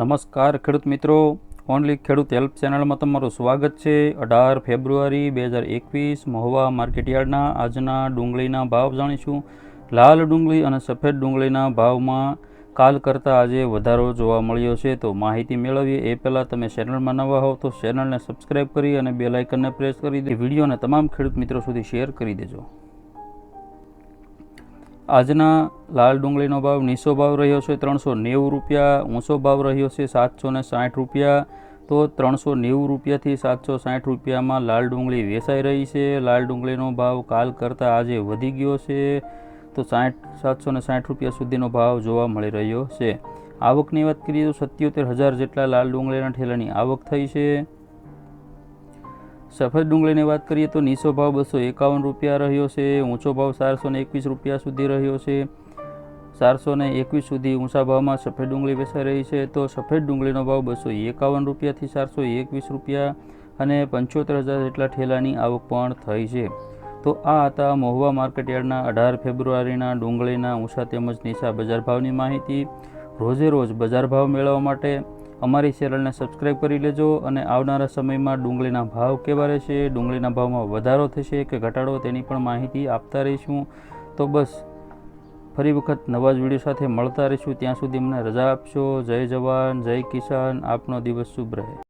નમસ્કાર ખેડૂત મિત્રો. ઓનલી ખેડૂત હેલ્પ ચેનલમાં તમારું સ્વાગત છે. અઢાર ફેબ્રુઆરી બે હજાર એકવીસ મહુવા માર્કેટયાર્ડના આજના ડુંગળીના ભાવ જાણીશું. લાલ ડુંગળી અને સફેદ ડુંગળીના ભાવમાં કાલ કરતાં આજે વધારો જોવા મળ્યો છે. તો માહિતી મેળવીએ. એ પહેલાં તમે ચેનલમાં નવા હોવ તો ચેનલને સબસ્ક્રાઈબ કરી અને બે લાઇકનને પ્રેસ કરી દે. વિડીયોને તમામ ખેડૂત મિત્રો સુધી શેર કરી દેજો. આજના લાલ ડુંગળીનો ભાવ નીચો ભાવ રહ્યો છે ત્રણસો નેવું રૂપિયા, ઊંચો ભાવ રહ્યો છે સાતસો ને સાઠ રૂપિયા. તો ત્રણસો નેવું રૂપિયાથી સાતસો સાઠ રૂપિયામાં લાલ ડુંગળી વેચાઈ રહી છે. લાલ ડુંગળીનો ભાવ કાલ કરતાં આજે વધી ગયો છે. તો સાઠ, સાતસો ને સાઠ રૂપિયા સુધીનો ભાવ જોવા મળી રહ્યો છે. આવકની વાત કરીએ તો સત્યોતેર હજાર જેટલા લાલ ડુંગળીના ઠેલાની આવક થઈ છે. સફેદ ડુંગળીની વાત કરીએ તો નીચો ભાવ બસો એકાવન રૂપિયા રહ્યો છે, ઊંચો ભાવ ચારસો એકવીસ રૂપિયા સુધી રહ્યો છે. ચારસો ને એકવીસ સુધી ઊંચા ભાવમાં સફેદ ડુંગળી વેચાઈ રહી છે તો સફેદ ડુંગળીનો ભાવ બસો એકાવન રૂપિયાથી ચારસો એકવીસ રૂપિયા અને પંચોતેર હજાર જેટલા ઠેલાની આવક પણ થઈ છે. તો આ હતા મહુવા માર્કેટયાર્ડના અઢાર ફેબ્રુઆરીના ડુંગળીના ઊંચા તેમજ નીચા બજાર ભાવની માહિતી. રોજે રોજ બજાર ભાવ મેળવવા માટે અમારી ચેનલને સબસ્ક્રાઈબ કરી લેજો અને આવનારા સમયમાં ડુંગળીના ભાવ કેવા રહેશે, ડુંગળીના ભાવમાં વધારો થશે કે ઘટાડો તેની પણ માહિતી આપતા રહીશું. તો બસ, ફરી વખત નવા જ વીડિયો સાથે મળતા રહીશું. ત્યાં સુધી મને રજા આપશો જય જવાન, જય કિસાન. આપનો દિવસ શુભ રહે.